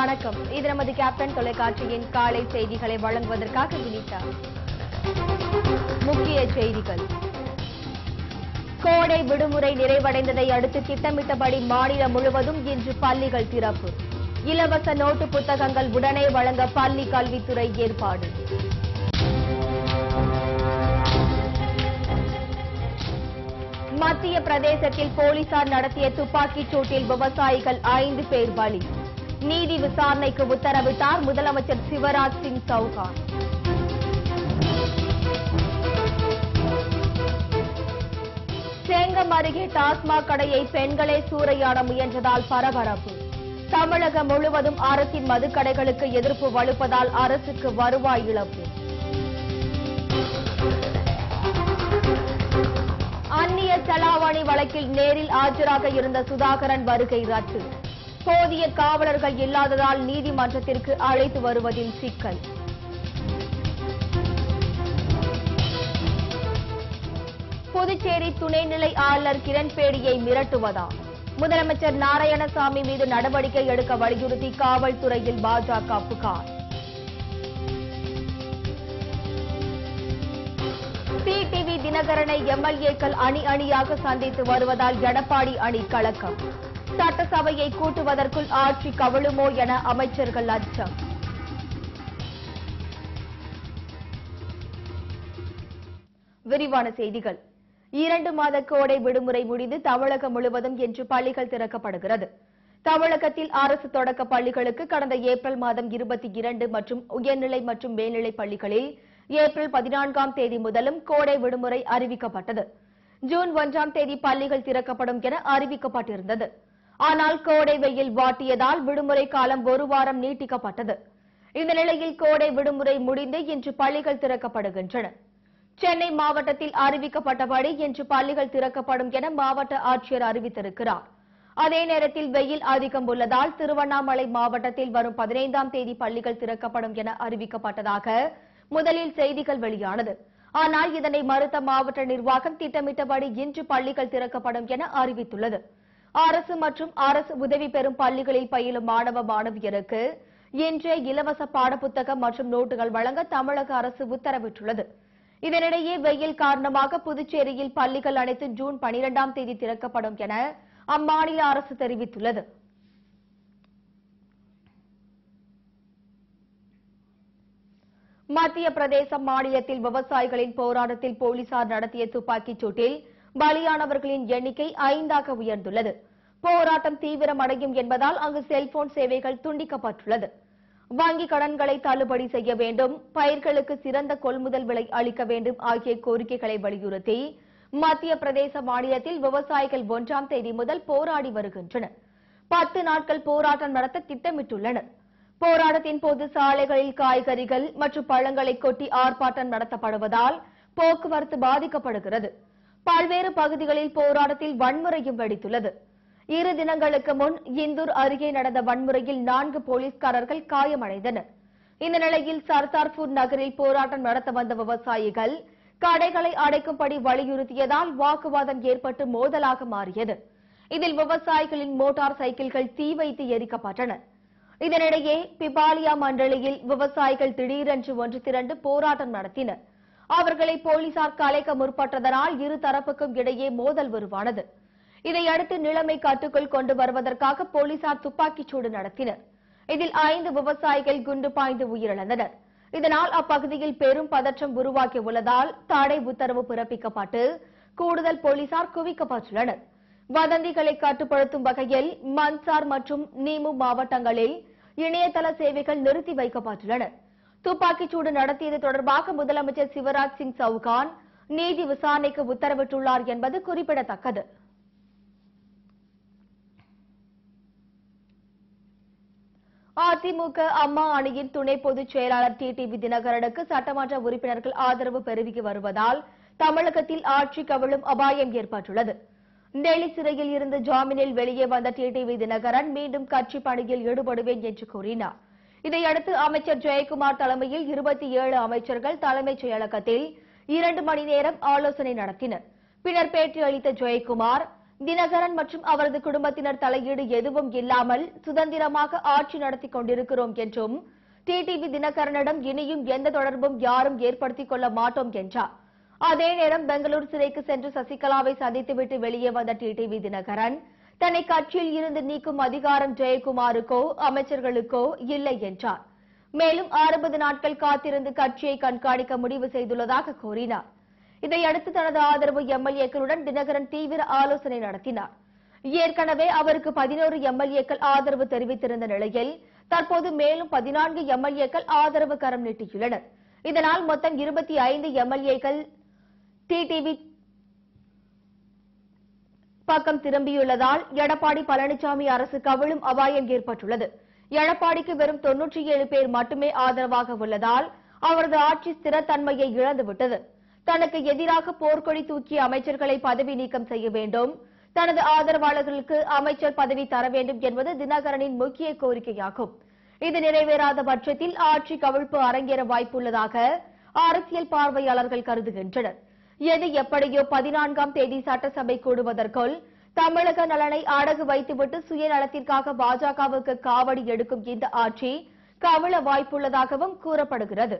வணக்கம். இது நமது கேப்டன் தொலைக்காட்சியின் காலை செய்திகளை வழங்குவதற்காக வினிதா. முக்கிய செய்திகள். கோடை விடுமுறை நிறைவடைந்ததை அடுத்து திட்டமிட்டபடி மாநிலம் முழுவதும் இன்று பள்ளிகள் திறப்பு. இலவச நோட்டு புத்தகங்கள் உடனே வழங்க பள்ளி கல்வித்துறை ஏற்பாடு. மத்திய பிரதேசத்தில் போலீசார் நடத்திய துப்பாக்கிச் சூட்டில் விவசாயிகள் ஐந்து பேர் பலி. நீதி விசாரணைக்கு உத்தரவிட்டார் முதலமைச்சர் சிவராஜ் சிங் சௌகான் சேங்கம் அருகே டாஸ்மாக் கடையை பெண்களே சூறையாட முயன்றதால் பரபரப்பு. தமிழகம் முழுவதும் அரசின் மதுக்கடைகளுக்கு எதிர்ப்பு வலுப்பதால் அரசுக்கு வருவாய் இழப்பு. அந்நிய செலாவணி வழக்கில் நேரில் ஆஜராக இருந்த சுதாகரன் வருகை ரத்து. போதிய காவலர்கள் இல்லாததால் நீதிமன்றத்திற்கு அழைத்து வருவதில் சிக்கல். புதுச்சேரி துணைநிலை ஆளுநர் கிரண்பேடியை மிரட்டுவதா? முதலமைச்சர் நாராயணசாமி மீது நடவடிக்கை எடுக்க வலியுறுத்தி காவல்துறையில் பாஜக புகார். டிடிவி தினகரனை எம்எல்ஏக்கள் அணி அணியாக சந்தித்து வருவதால் எடப்பாடி அணி கலக்கம். சட்டசபையை கூட்டுவதற்குள் ஆட்சி கவிழுமோ என அமைச்சர்கள் அச்சம். விரிவான செய்திகள். இரண்டு மாத கோடை விடுமுறை முடிந்து தமிழகம் முழுவதும் இன்று பள்ளிகள் திறக்கப்படுகிறது. தமிழகத்தில் அரசு தொடக்க பள்ளிகளுக்கு கடந்த ஏப்ரல் மாதம் இருபத்தி இரண்டு மற்றும் உயர்நிலை மற்றும் மேல்நிலை பள்ளிகளில் ஏப்ரல் பதினான்காம் தேதி முதலும் கோடை விடுமுறை அறிவிக்கப்பட்டது. ஜூன் ஒன்றாம் தேதி பள்ளிகள் திறக்கப்படும் என அறிவிக்கப்பட்டிருந்தது. ஆனால் கோடை வெயில் வாட்டியதால் விடுமுறை காலம் ஒரு வாரம் நீட்டிக்கப்பட்டது. இந்த நிலையில் கோடை விடுமுறை முடிந்து இன்று பள்ளிகள் திறக்கப்படுகின்றன. சென்னை மாவட்டத்தில் அறிவிக்கப்பட்டபடி இன்று பள்ளிகள் திறக்கப்படும் என மாவட்ட ஆட்சியர் அறிவித்திருக்கிறார். அதே நேரத்தில் வெயில் அதிகம் உள்ளதால் திருவண்ணாமலை மாவட்டத்தில் வரும் பதினைந்தாம் தேதி பள்ளிகள் திறக்கப்படும் என அறிவிக்கப்பட்டதாக முதலில் செய்திகள் வெளியானது. ஆனால் இதனை மறுத்த மாவட்ட நிர்வாகம் திட்டமிட்டபடி இன்று பள்ளிகள் திறக்கப்படும் என அறிவித்துள்ளது. அரசு மற்றும் அரசு உதவி பெறும் பள்ளிகளில் பயிலும் மாணவ மாணவியருக்கு இன்றே இலவச பாடப்புத்தகம் மற்றும் நோட்டுகள் வழங்க தமிழக அரசு உத்தரவிட்டுள்ளது. இதனிடையே வெயில் காரணமாக புதுச்சேரியில் பள்ளிகள் அனைத்து ஜூன் பனிரெண்டாம் தேதி திறக்கப்படும் என அம்மாநில அரசு தெரிவித்துள்ளது. மத்திய பிரதேச மாநிலத்தில் விவசாயிகளின் போராட்டத்தில் போலீசார் நடத்திய துப்பாக்கிச் சூட்டில் பலியானவர்களின் எண்ணிக்கை ஐந்தாக உயர்ந்துள்ளது. போராட்டம் தீவிரமடையும் என்பதால் அங்கு செல்போன் சேவைகள் துண்டிக்கப்பட்டுள்ளது. வங்கி கடன்களை தள்ளுபடி செய்ய வேண்டும் பயிர்களுக்கு சிறந்த கொள்முதல் விலை அளிக்க வேண்டும் ஆகிய கோரிக்கைகளை வலியுறுத்தி மத்திய பிரதேச மாநிலத்தில் விவசாயிகள் ஒன்றாம் தேதி முதல் போராடி வருகின்றனர் பத்து நாட்கள் போராட்டம் நடத்த திட்டமிட்டுள்ளனர். போராட்டத்தின் போது சாலைகளில் காய்கறிகள் மற்றும் பழங்களை கொட்டி ஆர்ப்பாட்டம் நடத்தப்படுவதால் போக்குவரத்து பாதிக்கப்படுகிறது. பல்வேறு பகுதிகளில் போராட்டத்தில் வன்முறையும் வெடித்துள்ளது. இரு தினங்களுக்கு முன் இந்தூர் அருகே நடந்த வன்முறையில் நான்கு போலீஸ்காரர்கள் காயமடைந்தனர். இந்த நிலையில் சர்தார்பூர் நகரில் போராட்டம் நடத்த வந்த விவசாயிகள் கடைகளை அடைக்கும்படி வலியுறுத்தியதால் வாக்குவாதம் ஏற்பட்டு மோதலாக மாறியது. இதில் விவசாயிகளின் மோட்டார் சைக்கிள்கள் தீ வைத்து எரிக்கப்பட்டன. இதனிடையே பிபாலியா மண்டலியில் விவசாயிகள் திடீரென்று ஒன்று திரண்டு போராட்டம் நடத்தினர். அவர்களை போலீசார் கலைக்க முற்பட்டதனால் இரு தரப்புக்கும் இடையே மோதல் உருவானது. இதையடுத்து நிலைமை கட்டுக்குள் கொண்டு வருவதற்காக போலீசார் துப்பாக்கிச் சூடு நடத்தினர். இதில் ஐந்து விவசாயிகள் குண்டு பாய்ந்து உயிரிழந்தனர். இதனால் அப்பகுதியில் பெரும் பதற்றம் உருவாகி உள்ளதால் தடை உத்தரவு பிறப்பிக்கப்பட்டு கூடுதல் போலீசார் குவிக்கப்பட்டுள்ளனர். வதந்திகளை கட்டுப்படுத்தும் வகையில் மன்சார் மற்றும் நீமு மாவட்டங்களில் இணையதள சேவைகள் நிறுத்தி வைக்கப்பட்டுள்ளன துப்பாக்கி சூடு நடத்தியது தொடர்பாக முதலமைச்சர் சிவராஜ் சிங் சவுகான் நீதி விசாரணைக்கு உத்தரவிட்டுள்ளார் என்பது குறிப்பிடத்தக்கது. அதிமுக அம்மா அணியின் துணை பொதுச் செயலாளர் டிடிவி தினகரனுக்கு சட்டமன்ற உறுப்பினர்கள் ஆதரவு பெருகி வருவதால் தமிழகத்தில் ஆட்சி கவிழும் அபாயம் ஏற்பட்டுள்ளது. டெல்லி சிறையில் இருந்து ஜாமீனில் வெளியே வந்த டிடிவி தினகரன் மீண்டும் கட்சி பணியில் ஈடுபடுவேன் என்று கூறினார். இதையடுத்து அமைச்சர் ஜெயக்குமார் தலைமையில் இருபத்தி ஏழு அமைச்சர்கள் தலைமைச் செயலகத்தில் இரண்டு மணி நேரம் ஆலோசனை நடத்தினர். பின்னர் பேட்டி அளித்த ஜெயக்குமார் தினகரன் மற்றும் அவரது குடும்பத்தினர் தலையீடு எதுவும் இல்லாமல் சுதந்திரமாக ஆட்சி நடத்திக் கொண்டிருக்கிறோம் என்றும் டிடிவி தினகரனிடம் இனியும் எந்த தொடர்பும் யாரும் ஏற்படுத்திக் கொள்ள மாட்டோம் என்றார். அதே நேரம் பெங்களூர் சிறைக்கு சென்று சசிகலாவை சந்தித்துவிட்டு வெளியே வந்த டிடிவி தினகரன் தன்னை கட்சியில் இருந்து நீக்கும் அதிகாரம் ஜெயக்குமாருக்கோ அமைச்சர்களுக்கோ இல்லை என்றார். மேலும் அறுபது நாட்கள் காத்திருந்து கட்சியை கண்காணிக்க முடிவு செய்துள்ளதாக கூறினார். இதையடுத்து தனது ஆதரவு எம்எல்ஏக்களுடன் தினகரன் தீவிர ஆலோசனை நடத்தினார். ஏற்கனவே அவருக்கு பதினோரு எம்எல்ஏக்கள் ஆதரவு தெரிவித்திருந்த நிலையில் தற்போது மேலும் பதினான்கு எம்எல்ஏக்கள் ஆதரவு கரம் நீட்டியுள்ளனர். இதனால் மொத்தம் இருபத்தி ஐந்து எம்எல்ஏக்கள் டிடிவி பக்கம் திரும்பியுள்ளதால் எடப்பாடி பழனிசாமி அரசு கவிழும் அபாயம் ஏற்பட்டுள்ளது. எடப்பாடிக்கு வெறும் தொன்னூற்றி ஏழு பேர் மட்டுமே ஆதரவாக உள்ளதால் அவரது ஆட்சி ஸ்திரத்தன்மையை இழந்துவிட்டது. தனக்கு எதிராக போர்க்கொடி தூக்கிய அமைச்சர்களை பதவி நீக்கம் செய்ய வேண்டும். தனது ஆதரவாளர்களுக்கு அமைச்சர் பதவி தர வேண்டும் என்பது தினகரனின் முக்கிய கோரிக்கையாகும். இது நிறைவேறாத பட்சத்தில் ஆட்சி கவிழ்ப்பு அரங்கேற வாய்ப்புள்ளதாக அரசியல் பார்வையாளர்கள் கருதுகின்றனர். எது எப்படியோ பதினான்காம் தேதி சட்டசபை கூடுவதற்குள் தமிழக நலனை அடகு வைத்துவிட்டு சுயநலத்திற்காக பாஜகவுக்கு காவடி எடுக்கும் இந்த ஆட்சி கவிழ வாய்ப்புள்ளதாகவும் கூறப்படுகிறது.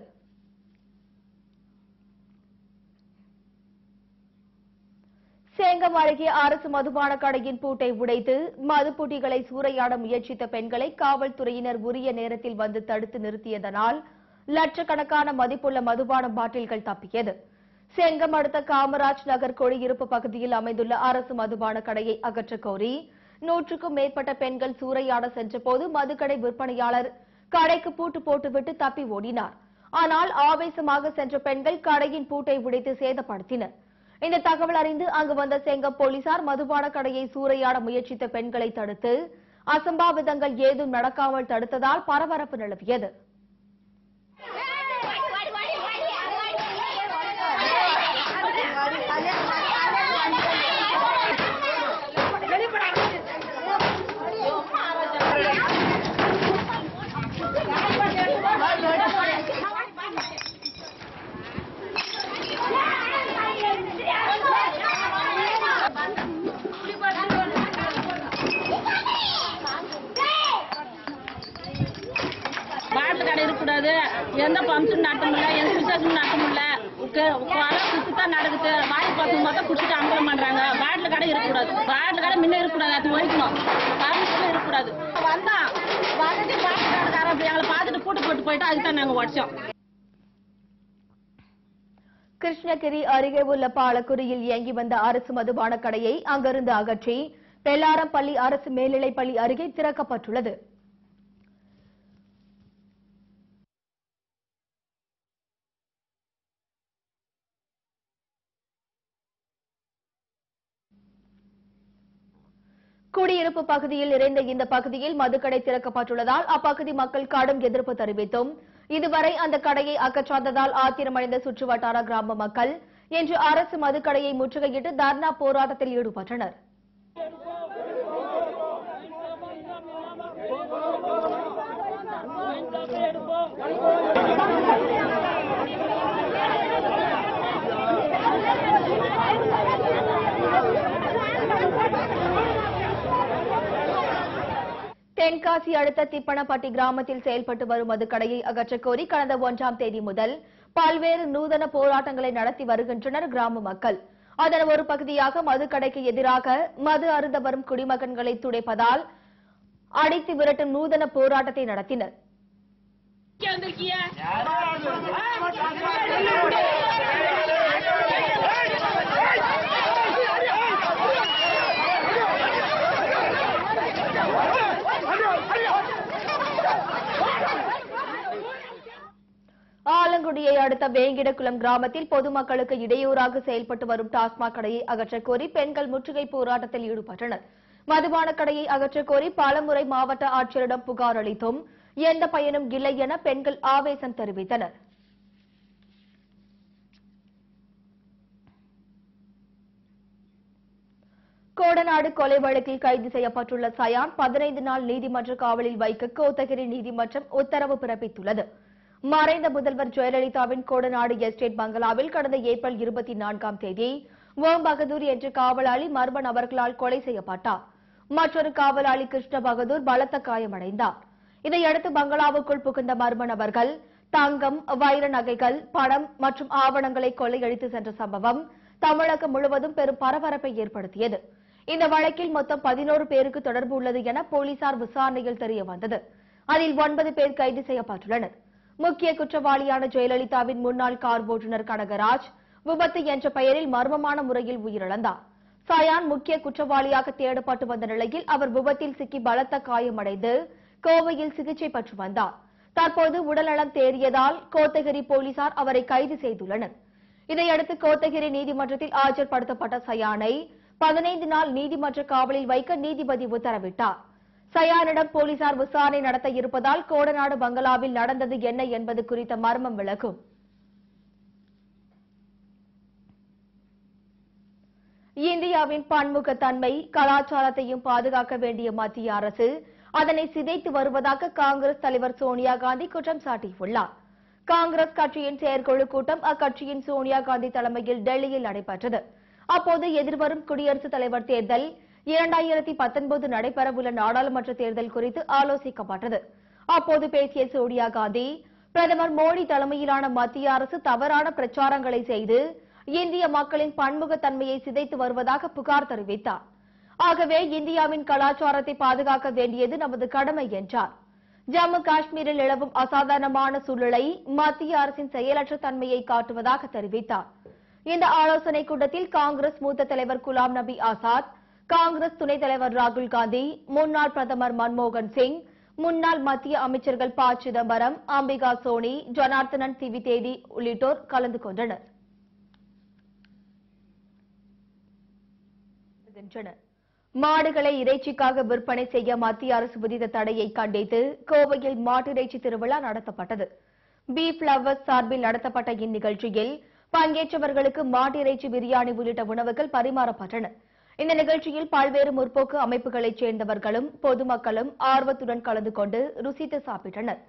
சேங்கம் அருகே அரசு மதுபான கடையின் பூட்டை உடைத்து மதுப்புட்டிகளை சூறையாட முயற்சித்த பெண்களை காவல்துறையினர் உரிய நேரத்தில் வந்து தடுத்து நிறுத்தியதனால் லட்சக்கணக்கான மதிப்புள்ள மதுபான பாட்டில்கள் தப்பியது. செங்கம் அடுத்த காமராஜ் நகர் குடியிருப்பு பகுதியில் அமைந்துள்ள அரசு மதுபான கடையை அகற்றக் கோரி நூற்றுக்கும் மேற்பட்ட பெண்கள் சூறையாட சென்றபோது மதுக்கடை விற்பனையாளர் கடைக்கு பூட்டு போட்டுவிட்டு தப்பி ஓடினார். ஆனால் ஆவேசமாக சென்ற பெண்கள் கடையின் பூட்டை உடைத்து சேதப்படுத்தினர். இந்த தகவல் அறிந்து அங்கு வந்த செங்கம் போலீசார் மதுபான கடையை சூறையாட முயற்சித்த பெண்களை தடுத்து அசம்பாவிதங்கள் ஏதும் நடக்காமல் தடுத்ததால் பரபரப்பு நிலவியது. கடை எந்த ஃபங்க்ஷன் நடத்த முடியல எந்த விசேஷம் நடத்த முடியல. குத்து தான் நடக்குது. வாய் பசங்க பார்த்தா குடிச்சிட்டு அம்பலம் பண்றாங்க வாட்டில் கடை இருக்கக்கூடாது. வாட்டில் கடை முன்ன இருக்கக்கூடாது. அது ஒழிக்கணும். பர்மிஷன் இருக்கக்கூடாது. வந்தான் வந்துட்டு பாட்டில் கடைக்காரன் அப்படி எங்களை பார்த்துட்டு கூட்டு போட்டு போயிட்டு அதுக்கு தான் நாங்கள் உடச்சோம். கிருஷ்ணகிரி அருகே உள்ள பாலக்குடியில் இயங்கி வந்த அரசு மதுபான கடையை அங்கிருந்து அகற்றி பெல்லாரம்பள்ளி அரசு மேல்நிலைப்பள்ளி அருகே திறக்கப்பட்டுள்ளது. குடியிருப்பு பகுதியில் நிறைந்த இந்த பகுதியில் மதுக்கடை திறக்கப்பட்டுள்ளதால் அப்பகுதி மக்கள் கடும் எதிர்ப்பு தெரிவித்தும். இதுவரை அந்த கடையை அக்கச்சார்ந்ததால் ஆத்திரமடைந்த சுற்றுவட்டார கிராம மக்கள் இன்று அரசு மதுக்கடையை முற்றுகையிட்டு தர்ணா போராட்டத்தில் ஈடுபட்டனர். தென்காசி அடுத்த திப்பனப்பட்டி கிராமத்தில் செயல்பட்டு வரும் மதுக்கடையை அகற்றக் கோரி கடந்த ஒன்றாம் தேதி முதல் பல்வேறு நூதன போராட்டங்களை நடத்தி வருகின்றனர் கிராம மக்கள். அதன் ஒரு பகுதியாக மதுக்கடைக்கு எதிராக மது அருந்த வரும் குடிமகன்களை துடைப்பதால் அடித்து விரட்டும் நூதன போராட்டத்தை நடத்தினர். இங்க அடுத்த வேங்கிடகுளம் கிராமத்தில் பொதுமக்களுக்கு இடையூறாக செயல்பட்டு வரும் டாஸ்மாக் கடையை அகற்றக் கோரி பெண்கள் முற்றுகை போராட்டத்தில் ஈடுபட்டனர். மதுபான கடையை அகற்றக் கோரி பலமுறை மாவட்ட ஆட்சியரிடம் புகார் அளித்தும் எந்த பயனும் இல்லை என பெண்கள் ஆவேசம் தெரிவித்தனர். கோடநாடு கொலை வழக்கில் கைது செய்யப்பட்டுள்ள சயான் பதினைந்து நாள் நீதிமன்ற காவலில் வைக்க கோத்தகிரி நீதிமன்றம் உத்தரவு பிறப்பித்துள்ளது. மறைந்த முதல்வர் ஜெயலலிதாவின் கோடநாடு எஸ்டேட் பங்களாவில் கடந்த ஏப்ரல் இருபத்தி நான்காம் தேதி ஓம் பகதூர் என்ற காவலாளி மர்ம நபர்களால் கொலை செய்யப்பட்டார். மற்றொரு காவலாளி கிருஷ்ண பகதூர் பலத்த காயமடைந்தார். இதையடுத்து பங்களாவுக்குள் புகுந்த மர்ம நபர்கள் தங்கம் வைர நகைகள் பணம் மற்றும் ஆவணங்களை கொள்ளையடித்து சென்ற சம்பவம் தமிழகம் முழுவதும் பெரும் பரபரப்பை ஏற்படுத்தியது. இந்த வழக்கில் மொத்தம் பதினோரு பேருக்கு தொடர்பு உள்ளது என போலீசார் விசாரணையில் தெரிய வந்தது. அதில் ஒன்பது பேர் கைது செய்யப்பட்டுள்ளனர். முக்கிய குற்றவாளியான ஜெயலலிதாவின் முன்னாள் கார் ஓட்டுநர் கனகராஜ் விபத்து என்ற பெயரில் மர்மமான முறையில் உயிரிழந்தார். சயான் முக்கிய குற்றவாளியாக தேடப்பட்டு வந்த நிலையில் அவர் விபத்தில் சிக்கி பலத்த காயமடைந்து கோவையில் சிகிச்சை பெற்று வந்தார். தற்போது உடல்நலம் தேறியதால் கோத்தகிரி போலீசார் அவரை கைது செய்துள்ளனர். இதையடுத்து கோத்தகிரி நீதிமன்றத்தில் ஆஜர்படுத்தப்பட்ட சயானை பதினைந்து நாள் நீதிமன்ற காவலில் வைக்க நீதிபதி உத்தரவிட்டார். சயானிடம் போலீசார் விசாரணை நடத்த இருப்பதால் கோடநாடு பங்களாவில் நடந்தது என்ன என்பது குறித்த மர்மம் விளக்கும் இந்தியாவின் பன்முகத்தன்மை கலாச்சாரத்தையும் பாதுகாக்க வேண்டிய மத்திய அரசு அதனை சிதைத்து வருவதாக காங்கிரஸ் தலைவர் சோனியா காந்தி குற்றம் சாட்டியுள்ளார். காங்கிரஸ் கட்சியின் செயற்குழு கூட்டம் அக்கட்சியின் சோனியா காந்தி தலைமையில் டெல்லியில் நடைபெற்றது. அப்போது எதிர்வரும் குடியரசுத் தலைவர் தேர்தல் இரண்டாயிரத்தி பத்தொன்பது நடைபெறவுள்ள நாடாளுமன்ற தேர்தல் குறித்து ஆலோசிக்கப்பட்டது. அப்போது பேசிய சோனியா காந்தி பிரதமர் மோடி தலைமையிலான மத்திய அரசு தவறான பிரச்சாரங்களை செய்து இந்திய மக்களின் பன்முகத்தன்மையை சிதைத்து வருவதாக புகார் தெரிவித்தார். ஆகவே இந்தியாவின் கலாச்சாரத்தை பாதுகாக்க வேண்டியது நமது கடமை என்றார். ஜம்மு காஷ்மீரில் நிலவும் அசாதாரணமான சூழ்நிலை மத்திய அரசின் செயலற்ற தன்மையை காட்டுவதாக தெரிவித்தார். இந்த ஆலோசனைக் கூட்டத்தில் காங்கிரஸ் மூத்த தலைவர் குலாம் நபி ஆசாத் காங்கிரஸ் துணைத் தலைவர் ராகுல் காந்தி முன்னாள் பிரதமர் மன்மோகன் சிங் முன்னாள் மத்திய அமைச்சர்கள் ப. சிதம்பரம் அம்பிகா சோனி ஜனார்த்தனன் திவிதேதி உள்ளிட்டோர் கலந்து கொண்டனர். மாடுகளை இறைச்சிக்காக விற்பனை செய்ய மத்திய அரசு விதித்த தடையை கண்டித்து கோவையில் மாட்டிறைச்சி திருவிழா நடத்தப்பட்டது. பி பிளவர்ஸ் சார்பில் நடத்தப்பட்ட இந்நிகழ்ச்சியில் பங்கேற்றவர்களுக்கு மாட்டிறைச்சி பிரியாணி உள்ளிட்ட உணவுகள் பரிமாறப்பட்டன. இந்த நிகழ்ச்சியில் பல்வேறு முற்போக்கு அமைப்புகளைச் சேர்ந்தவர்களும் பொதுமக்களும் ஆர்வத்துடன் கலந்து கொண்டு ருசித்து சாப்பிட்டனர்.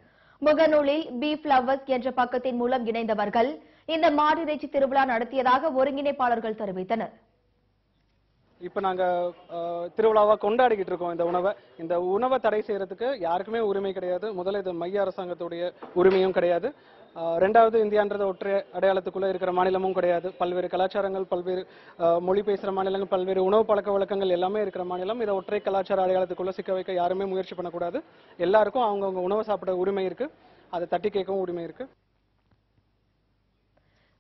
முகநூலில் பி பிளவர்ஸ் என்ற பக்கத்தின் மூலம் இணைந்தவர்கள் இந்த மாட்டிறைச்சி திருவிழா நடத்தியதாக ஒருங்கிணைப்பாளர்கள் தெரிவித்தனர். இப்போ நாங்கள் திருவிழாவாக கொண்டாடிக்கிட்டு இருக்கோம் இந்த உணவை. இந்த உணவை தடை செய்யறதுக்கு யாருக்குமே உரிமை கிடையாது. முதல்ல இது மைய அரசாங்கத்துடைய உரிமையும் கிடையாது. ரெண்டாவது இந்தியான்றது ஒற்றை அடையாளத்துக்குள்ள இருக்கிற மாநிலமும் கிடையாது. பல்வேறு கலாச்சாரங்கள் பல்வேறு மொழி பேசுகிற மாநிலங்கள் பல்வேறு உணவு பழக்க வழக்கங்கள் எல்லாமே இருக்கிற மாநிலம். இதை ஒற்றை கலாச்சார அடையாளத்துக்குள்ள சிக்க வைக்க யாருமே முயற்சி பண்ணக்கூடாது. எல்லாருக்கும் அவங்கவுங்க உணவு சாப்பிட உரிமை இருக்கு. அதை தட்டி கேட்கவும் உரிமை இருக்கு.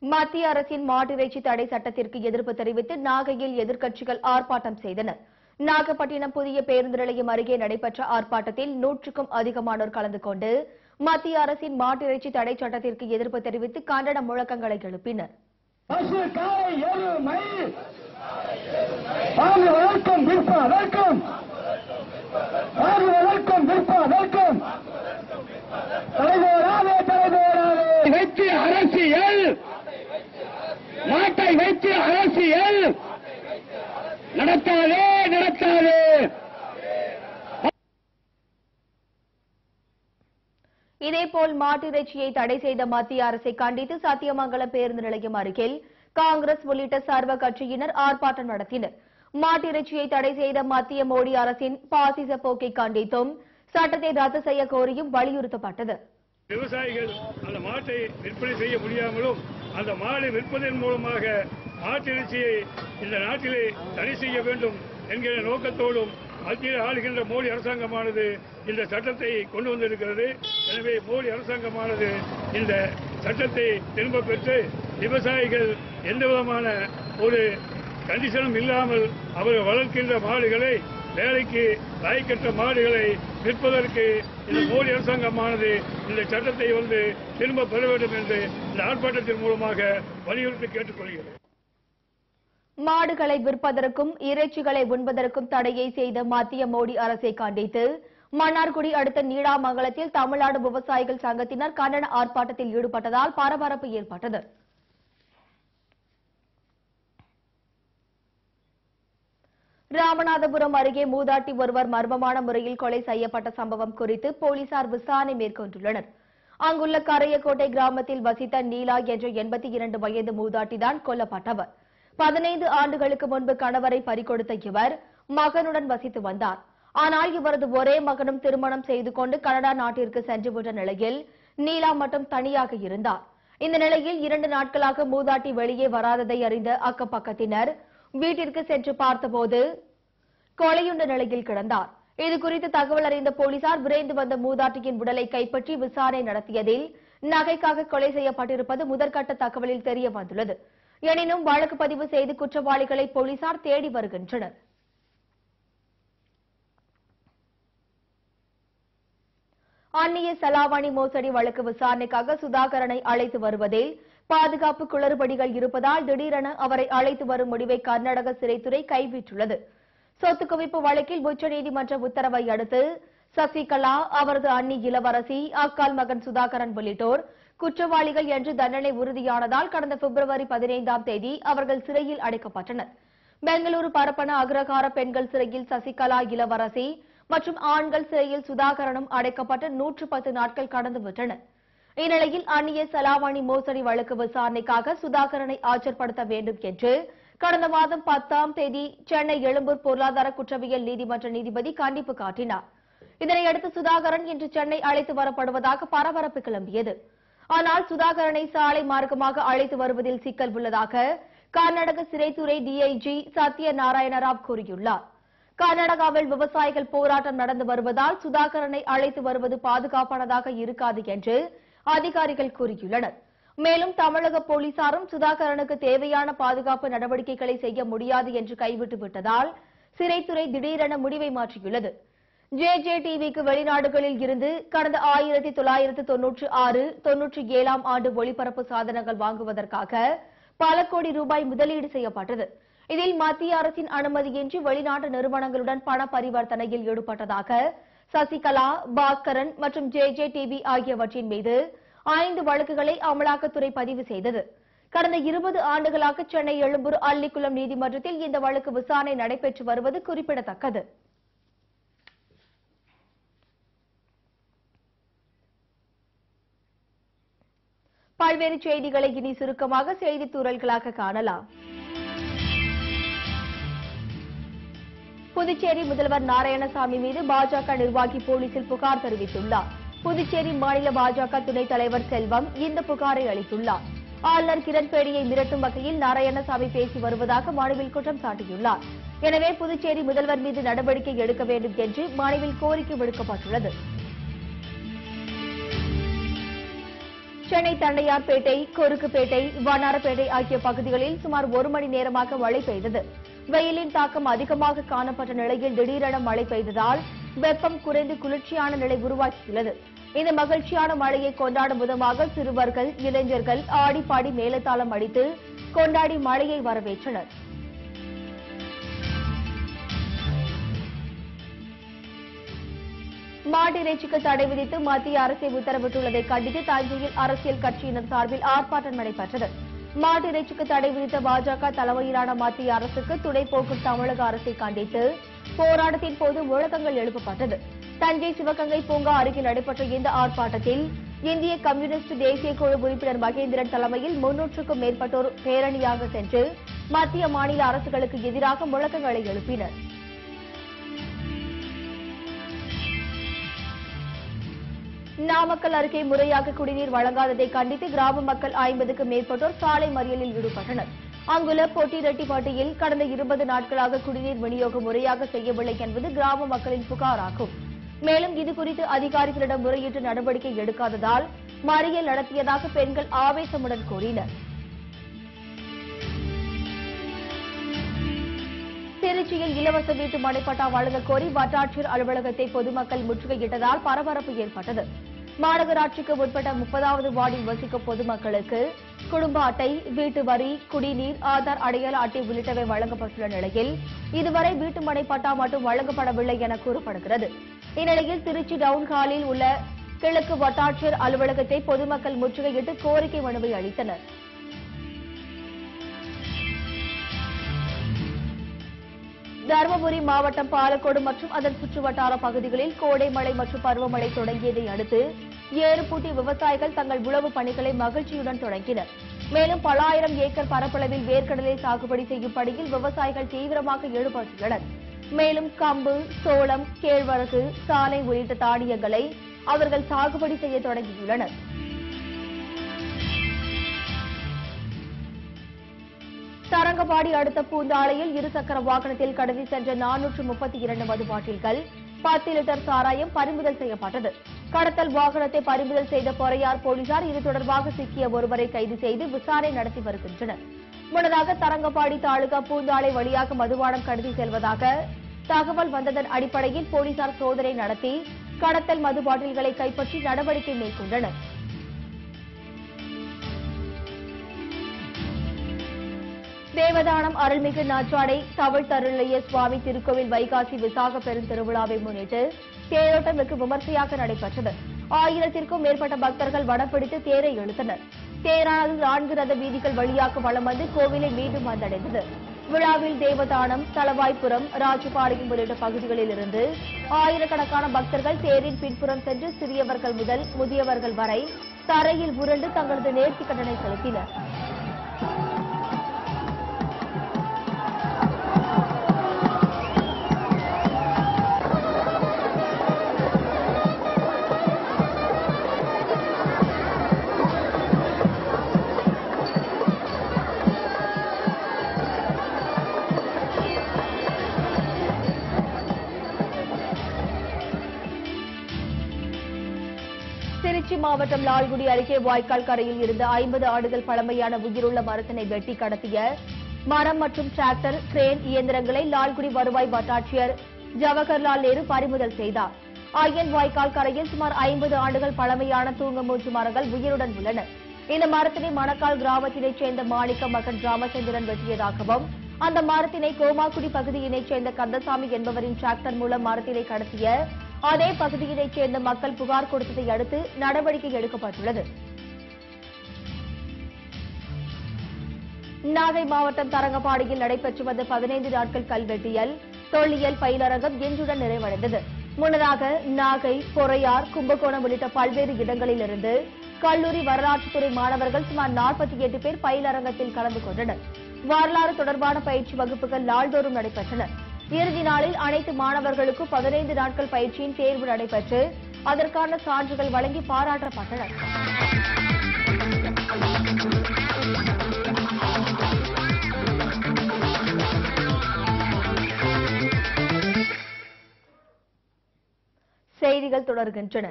மத்திய அரசின் மாட்டிறைச்சி தடை சட்டத்திற்கு எதிர்ப்பு தெரிவித்து நாகையில் எதிர்க்கட்சிகள் ஆர்ப்பாட்டம் செய்தனர். நாகப்பட்டினம் புதிய பேருந்து நிலையம் அருகே நடைபெற்ற ஆர்ப்பாட்டத்தில் நூற்றுக்கும் அதிகமானோர் கலந்து கொண்டு மத்திய அரசின் மாட்டிறைச்சி தடை சட்டத்திற்கு எதிர்ப்பு தெரிவித்து கண்டன முழக்கங்களை எழுப்பினர். வைத்து அரசியல் நாட்டை வைத்து அரசியல் நடத்தாதே நடத்தாதே. இதேபோல் மாட்டிறைச்சியை தடை செய்த மத்திய அரசை கண்டித்து சத்தியமங்கலம் பேருந்து நிலையம் அருகில் காங்கிரஸ் உள்ளிட்ட சர்வ கட்சியினர் ஆர்ப்பாட்டம் நடத்தினர். மாட்டிறைச்சியை தடை செய்த மத்திய மோடி அரசின் பாசிச போக்கை கண்டித்தும் சட்டத்தை ரத்து செய்ய கோரியும் வலியுறுத்தப்பட்டது. விவசாயிகள் அந்த மாட்டை விற்பனை செய்ய முடியாமலும் அந்த மாடு விற்பதன் மூலமாக மாட்டிறைச்சியை இந்த நாட்டிலே தடை செய்ய வேண்டும் என்கிற நோக்கத்தோடும் மத்தியில் ஆளுகின்ற மோடி அரசாங்கமானது இந்த சட்டத்தை கொண்டு வந்திருக்கிறது. எனவே மோடி அரசாங்கமானது இந்த சட்டத்தை திரும்ப பெற்று விவசாயிகள் எந்த விதமான ஒரு கண்டிஷனும் இல்லாமல் அவர்கள் வளர்க்கின்ற மாடுகளை வேலைக்கு லாய்க்கற்ற மாடுகளை விற்பதற்கு இந்த மோடி அரசாங்கமானது இந்த சட்டத்தை வந்து திரும்ப பெற வேண்டும் என்று இந்த ஆர்ப்பாட்டத்தின் மூலமாக வலியுறுத்தி கேட்டுக்கொள்கிறது. மாடுகளை விற்பதற்கும் இறைச்சிகளை உண்பதற்கும் தடையை செய்த மத்திய மோடி அரசை கண்டித்து மன்னார்குடி அடுத்த நீடாமங்கலத்தில் தமிழ்நாடு விவசாயிகள் சங்கத்தினர் கண்டன ஆர்ப்பாட்டத்தில் ஈடுபட்டதால் பரபரப்பு ஏற்பட்டது. ராமநாதபுரம் அருகே மூதாட்டி ஒருவர் மர்மமான முறையில் கொலை செய்யப்பட்ட சம்பவம் குறித்து போலீசார் விசாரணை மேற்கொண்டுள்ளனர். அங்குள்ள கரையக்கோட்டை கிராமத்தில் வசித்த நீலா என்ற எண்பத்தி இரண்டு வயது மூதாட்டிதான் கொல்லப்பட்டவர். பதினைந்து ஆண்டுகளுக்கு முன்பு கணவரை பறிகொடுத்த இவர் மகனுடன் வசித்து வந்தார். ஆனால் இவரது ஒரே மகனும் திருமணம் செய்து கொண்டு கனடா நாட்டிற்கு சென்றுவிட்ட நிலையில் நீலா மட்டும் தனியாக இருந்தார். இந்த நிலையில் இரண்டு நாட்களாக மூதாட்டி வெளியே வராததை அறிந்த அக்கப்பக்கத்தினர் வீட்டிற்கு சென்று பார்த்தபோது கொலையுண்ட நிலையில் கிடந்தார். இது குறித்து தகவல் அறிந்த போலீசார் விரைந்து வந்த மூதாட்டியின் உடலை கைப்பற்றி விசாரணை நடத்தியதில் நகைக்காக கொலை செய்யப்பட்டிருப்பது முதற்கட்ட தகவலில் தெரிய வந்துள்ளது. எனினும் வழக்கு பதிவு செய்து குற்றவாளிகளை போலீசார் தேடி வருகின்றனர். அந்நிய செலாவணி மோசடி வழக்கு விசாரணைக்காக சுதாகரனை அழைத்து வருவதில் பாதுகாப்பு குளறுபடிகள் இருப்பதால் திடீரென அவரை அழைத்து வரும் முடிவை கர்நாடக சிறைத்துறை கைவிட்டுள்ளது. சொத்து குவிப்பு வழக்கில் உச்சநீதிமன்ற உத்தரவை அடுத்து சசிகலா அவரது அண்ணி இளவரசி அக்கால் மகன் சுதாகரன் உள்ளிட்டோர் குற்றவாளிகள் என்று தண்டனை உறுதியானதால் கடந்த பிப்ரவரி பதினைந்தாம் தேதி அவர்கள் சிறையில் அடைக்கப்பட்டனர். பெங்களூரு பரப்பன அக்ரகார பெண்கள் சிறையில் சசிகலா இளவரசி மற்றும் ஆண்கள் சிறையில் சுதாகரனும் அடைக்கப்பட்டு நூற்று பத்து நாட்கள் கடந்து விட்டன இந்நிலையில் அந்நிய செலாவணி மோசடி வழக்கு விசாரணைக்காக சுதாகரனை ஆஜர்படுத்த வேண்டும் என்று கடந்த மாதம் பத்தாம் தேதி சென்னை எழும்பூர் பொருளாதார குற்றவியல் நீதிமன்ற நீதிபதி கண்டிப்பு காட்டினார். இதனையடுத்து சுதாகரன் இன்று சென்னை அழைத்து வரப்படுவதாக பரபரப்பு கிளம்பியது. ஆனால் சுதாகரனை சாலை மார்க்கமாக அழைத்து வருவதில் சிக்கல் உள்ளதாக கர்நாடக சிறைத்துறை டிஐஜி சத்ய நாராயணராவ் கூறியுள்ளார். கர்நாடகாவில் விவசாயிகள் போராட்டம் நடந்து வருவதால் சுதாகரனை அழைத்து வருவது பாதுகாப்பானதாக இருக்காது என்று அதிகாரிகள் கூறியுள்ளனர். மேலும் தமிழக போலீசாரும் சுதாகரனுக்கு தேவையான பாதுகாப்பு நடவடிக்கைகளை செய்ய முடியாது என்று கைவிட்டு விட்டதால் சிறைத்துறை திடீரென முடிவை மாற்றியுள்ளது. ஜே ஜே டிவிக்கு வெளிநாடுகளில் இருந்து கடந்த ஆயிரத்தி தொள்ளாயிரத்து தொன்னூற்று ஆறு தொன்னூற்றி ஏழாம் ஆண்டு ஒளிபரப்பு சாதனங்கள் வாங்குவதற்காக பல கோடி ரூபாய் முதலீடு செய்யப்பட்டது. இதில் மத்திய அரசின் அனுமதியின்றி வெளிநாட்டு நிறுவனங்களுடன் பண பரிவர்த்தனையில் ஈடுபட்டதாக சசிகலா பாஸ்கரன் மற்றும் ஜே ஜே டிவி ஆகியவற்றின் மீது ஐந்து வழக்குகளை அமலாக்கத்துறை பதிவு செய்தது. கடந்த இருபது ஆண்டுகளாக சென்னை எழும்பூர் அல்லிக்குளம் நீதிமன்றத்தில் இந்த வழக்கு விசாரணை நடைபெற்று வருவது குறிப்பிடத்தக்கது. பல்வேறு செய்திகளை இனி சுருக்கமாக செய்தித் தூரல்களாக காணலாம். புதுச்சேரி முதல்வர் நாராயணசாமி மீது பாஜக நிர்வாகி போலீசில் புகார் தெரிவித்துள்ளார். புதுச்சேரி மாநில பாஜக துணைத் தலைவர் செல்வம் இந்த புகாரை அளித்துள்ளார். ஆளுநர் கிரண்பேடியை மிரட்டும் வகையில் நாராயணசாமி பேசி வருவதாக மனுவில் குற்றம் சாட்டியுள்ளார். எனவே புதுச்சேரி முதல்வர் மீது நடவடிக்கை எடுக்க வேண்டும் என்று மனுவில் கோரிக்கை விடுக்கப்பட்டுள்ளது. சென்னை தண்டையார்பேட்டை கொருக்குப்பேட்டை வண்ணாரப்பேட்டை ஆகிய பகுதிகளில் சுமார் ஒரு மணி நேரமாக மழை பெய்தது. வெயிலின் தாக்கம் அதிகமாக காணப்பட்ட நிலையில் திடீரென மழை பெய்ததால் வெப்பம் குறைந்து குளிர்ச்சியான நிலை உருவாகியுள்ளது. இந்த மகிழ்ச்சியான மழையை கொண்டாடும் விதமாக சிறுவர்கள் இளைஞர்கள் ஆடிப்பாடி மேலத்தாளம் அடித்து கொண்டாடி மழையை வரவேற்றனர். மாட்டிறைச்சிக்கு தடை விதித்து மத்திய அரசை உத்தரவிட்டுள்ளதை கண்டித்து தஞ்சையில் அரசியல் கட்சியினர் சார்பில் ஆர்ப்பாட்டம் நடைபெற்றது. மாட்டிறைச்சிக்கு தடை விதித்த பாஜக தலைமையிலான மத்திய அரசுக்கு துணை போக்கும் தமிழக அரசை கண்டித்து போராட்டத்தின் போது முழக்கங்கள் எழுப்பப்பட்டது. தஞ்சை சிவகங்கை பூங்கா அருகில் நடைபெற்ற இந்த ஆர்ப்பாட்டத்தில் இந்திய கம்யூனிஸ்ட் தேசிய குழு உறுப்பினர் மகேந்திரன் தலைமையில் முன்னூற்றுக்கும் மேற்பட்டோர் பேரணியாக சென்று மத்திய மாநில அரசுகளுக்கு எதிராக முழக்கங்களை எழுப்பினர். நாமக்கல் அருகே முறையாக குடிநீர் வழங்காததை கண்டித்து கிராம மக்கள் ஐம்பதுக்கு மேற்பட்டோர் சாலை மறியலில் ஈடுபட்டனர். அங்குள்ள பொட்டிரெட்டிப்பட்டியில் கடந்த இருபது நாட்களாக குடிநீர் விநியோகம் முறையாக செய்யவில்லை என்பது கிராம மக்களின் புகாராகும். மேலும் இதுகுறித்து அதிகாரிகளிடம் முறையிட்டு நடவடிக்கை எடுக்காததால் மறியல் நடத்தியதாக பெண்கள் ஆவேசமுடன் கூறினர். திருச்சியில் இலவச வீட்டு மனைப்பட்டா வழங்கக் கோரி வட்டாட்சியர் அலுவலகத்தை பொதுமக்கள் முற்றுகையிட்டதால் பரபரப்பு ஏற்பட்டது. மாநகராட்சிக்கு உட்பட்ட முப்பதாவது வார்டில் வசிக்கும் பொதுமக்களுக்கு குடும்ப அட்டை வீட்டு வரி குடிநீர் ஆதார் அடையாள அட்டை உள்ளிட்டவை வழங்கப்பட்டுள்ள நிலையில் இதுவரை வீட்டுமனை பட்டா மட்டும் வழங்கப்படவில்லை என கூறப்படுகிறது. இந்நிலையில் திருச்சி டவுன் ஹாலில் உள்ள கிழக்கு வட்டாட்சியர் அலுவலகத்தை பொதுமக்கள் முற்றுகையிட்டு கோரிக்கை மனுவை அளித்தனர். தருமபுரி மாவட்டம் பாலக்கோடு மற்றும் அதன் சுற்றுவட்டார பகுதிகளில் கோடை மழை மற்றும் பருவமழை தொடங்கியதை அடுத்து ஏறுபூட்டி விவசாயிகள் தங்கள் உழவு பணிகளை மகிழ்ச்சியுடன் தொடங்கினர். மேலும் பல ஆயிரம் ஏக்கர் பரப்பளவில் வேர்க்கடலை சாகுபடி செய்யும் பணியில் விவசாயிகள் தீவிரமாக ஈடுபட்டுள்ளனர். மேலும் கம்பு சோளம் கேழ்வரகு சாலை உள்ளிட்ட தானியங்களை அவர்கள் சாகுபடி செய்ய தொடங்கியுள்ளனர். தரங்கம்பாடி அடுத்த பூந்தாலையில் இருசக்கர வாகனத்தில் கடத்தி சென்ற நானூற்று முப்பத்தி இரண்டு மது பாட்டில்கள் பத்து லிட்டர் சாராயம் பறிமுதல் செய்யப்பட்டது. கடத்தல் வாகனத்தை பறிமுதல் செய்த பொறையார் போலீசார் இது தொடர்பாக சிக்கிய ஒருவரை கைது செய்து விசாரணை நடத்தி வருகின்றனர். முன்னதாக தரங்கம்பாடி தாலுகா பூந்தாலை வழியாக மதுபானம் கடத்தி செல்வதாக தகவல் வந்ததன் அடிப்படையில் போலீசார் சோதனை நடத்தி கடத்தல் மது பாட்டில்களை கைப்பற்றி நடவடிக்கை மேற்கொண்டனர். தேவதானம் அருள்மிகு நாச்சாடை தவழ் தருளைய சுவாமி திருக்கோவில் வைகாசி விசாக பெருந்திருவிழாவை முன்னிட்டு தேரோட்டம் மிக விமர்சையாக நடைபெற்றது. ஆயிரத்திற்கும் மேற்பட்ட பக்தர்கள் வடப்பிடித்து தேரை இழுத்தனர். தேரானது நான்கு ரத வீதிகள் வழியாக வளம் வந்து கோவிலை மீண்டும் வந்தடைந்தது. விழாவில் தேவதானம் தளவாய்ப்புறம் ராஜபாளையம் உள்ளிட்ட பகுதிகளில் இருந்து ஆயிரக்கணக்கான பக்தர்கள் தேரின் பின்புறம் சென்று சிறியவர்கள் முதல் முதியவர்கள் வரை தரையில் உருண்டு தங்களது நேர்த்தி கடனை செலுத்தினர். மாவட்டம் லால்குடி அருகே வாய்க்கால் கரையில் இருந்து ஐம்பது ஆண்டுகள் பழமையான உயிருள்ள மரத்தினை வெட்டி கடத்திய மரம் மற்றும் டிராக்டர் கிரேன் இயந்திரங்களை லால்குடி வருவாய் வட்டாட்சியர் ஜவஹர்லால் நேரு பறிமுதல் செய்தார். ஐயன் வாய்க்கால் கரையில் சுமார் ஐம்பது ஆண்டுகள் பழமையான தூங்கமூச்சு மரங்கள் உயிருடன் உள்ளன. இந்த மரத்தினை மணக்கால் கிராமத்தினைச் சேர்ந்த மாணிக்க மகன் ராமச்சந்திரன் வெட்டியதாகவும் அந்த மரத்தினை கோமாக்குடி பகுதியினைச் சேர்ந்த கந்தசாமி என்பவரின் டிராக்டர் மூலம் மரத்தினை கடத்திய அதே பகுதியினைச் சேர்ந்த மக்கள் புகார் கொடுத்ததை அடுத்து நடவடிக்கை எடுக்கப்பட்டுள்ளது. நாகை மாவட்டம் தரங்கம்பாடியில் நடைபெற்று வந்த பதினைந்து நாட்கள் கல்வெட்டியல் தொல்லியல் பயிலரங்கம் இன்றுடன் நிறைவடைந்தது. முன்னதாக நாகை பொறையார் கும்பகோணம் உள்ளிட்ட பல்வேறு இடங்களிலிருந்து கல்லூரி வரலாற்றுத்துறை மாணவர்கள் சுமார் நாற்பத்தி எட்டு பேர் பயிலரங்கத்தில் கலந்து கொண்டனர். வரலாறு தொடர்பான பயிற்சி வகுப்புகள் நாள்தோறும் நடைபெற்றன. இறுதி நாளில் அனைத்து மாணவர்களுக்கும் பதினைந்து நாட்கள் பயிற்சியின் தேர்வு நடைபெற்று அதற்கான சான்றுகள் வழங்கி பாராட்டப்பட்டன செய்திகள் தொடர்கின்றன.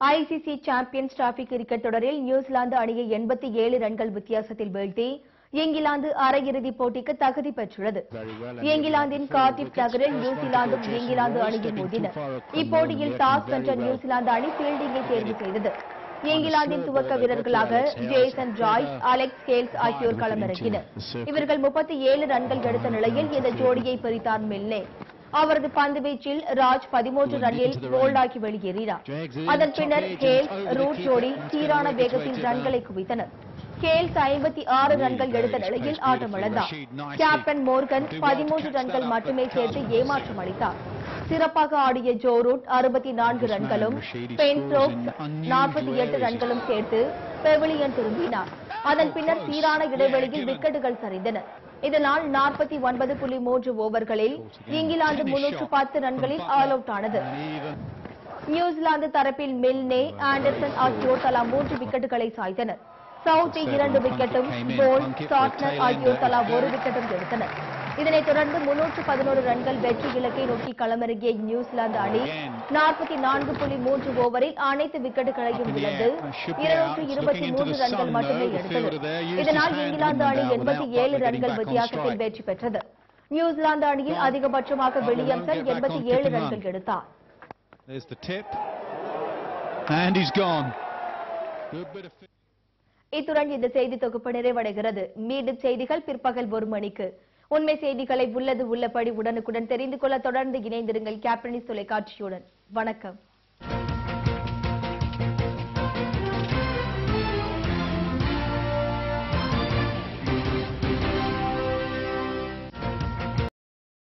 ஐசிசி சாம்பியன்ஸ் டிராபி கிரிக்கெட் தொடரில் நியூசிலாந்து அணியை எண்பத்தி ஏழு ரன்கள் வித்தியாசத்தில் வீழ்த்தி இங்கிலாந்து அரையிறுதிப் போட்டிக்கு தகுதி பெற்றுள்ளது. இங்கிலாந்தின் கார்டிப் நகரில் நியூசிலாந்தும் இங்கிலாந்து அணியும் மோதின. இப்போட்டியில் டாஸ் வென்ற நியூசிலாந்து அணி ஃபீல்டிங்கை தேர்வு செய்தது. இங்கிலாந்தின் துவக்க வீரர்களாக ஜேசன் ராய்ஸ் அலெக்ஸ் கேல்ஸ் ஆகியோர் களமிறங்கினர். இவர்கள் முப்பத்தி ஏழு ரன்கள் எடுத்த நிலையில் இந்த ஜோடியை பிரித்தார் மில்னே அவரது பந்துவீச்சில் ராஜ் பதிமூன்று ரன்னில் போல்டாக்கி வெளியேறினார். அதன் பின்னர் ஹேல்ஸ் ரூட் ஜோடி சீரான வேகத்தில் ரன்களை குவித்தனர். கேல்ஸ் ஐம்பத்தி ஆறு ரன்கள் எடுத்த நிலையில் ஆட்டமிழந்தார் கேப்டன் மோர்கன் பதிமூன்று ரன்கள் மட்டுமே சேர்த்து ஏமாற்றம் அளித்தார். சிறப்பாக ஆடிய ஜோ ரூட் அறுபத்தி நான்கு ரன்களும் பென் நாற்பத்தி எட்டு ரன்களும் சேர்த்து பெவிலியன் திரும்பினார். அதன் பின்னர் சீரான இடைவெளியில் விக்கெட்டுகள் சரிந்தன. இதனால் நாற்பத்தி ஒன்பது புள்ளி மூன்று ஓவர்களில் இங்கிலாந்து முன்னூற்று பத்து ரன்களில் ஆல் அவுட் ஆனது. நியூசிலாந்து தரப்பில் மில்னே ஆண்டர்சன் ஆகியோர் தலா மூன்று விக்கெட்டுகளை சாய்த்தனர். சவுத்தி இரண்டு விக்கெட்டும் போல் சாட்னர் ஆகியோர் தலா ஒரு விக்கெட்டும் எடுத்தனர். இதனைத் தொடர்ந்து முன்னூற்று பதினோரு ரன்கள் வெற்றி இலக்கை நோக்கி களமிறங்கிய நியூசிலாந்து அணி நாற்பத்தி நான்கு புள்ளி மூன்று ஓவரில் அனைத்து விக்கெட்டுகளையும் இழந்து இருநூற்று இருபத்தி மூன்று ரன்கள் மட்டுமே எடுத்தது இதனால் இங்கிலாந்து அணி எண்பத்தி ஏழு ரன்கள் வித்தியாசத்தில் வெற்றி பெற்றது. நியூசிலாந்து அணியில் அதிகபட்சமாக வில்லியம்சன் எண்பத்தி ஏழு ரன்கள் எடுத்தார் There's the tip. And he's gone. Good bit of... இத்துடன் இந்த செய்தி தொகுப்பு நிறைவடைகிறது. மீண்டும் செய்திகள் பிற்பகல் ஒரு மணிக்கு. உண்மை செய்திகளை உள்ளது உள்ளபடி உடனுக்குடன் தெரிந்து கொள்ள தொடர்ந்து இணைந்திருங்கள். கேப்டனிஸ் தொலைக்காட்சியுடன். வணக்கம்.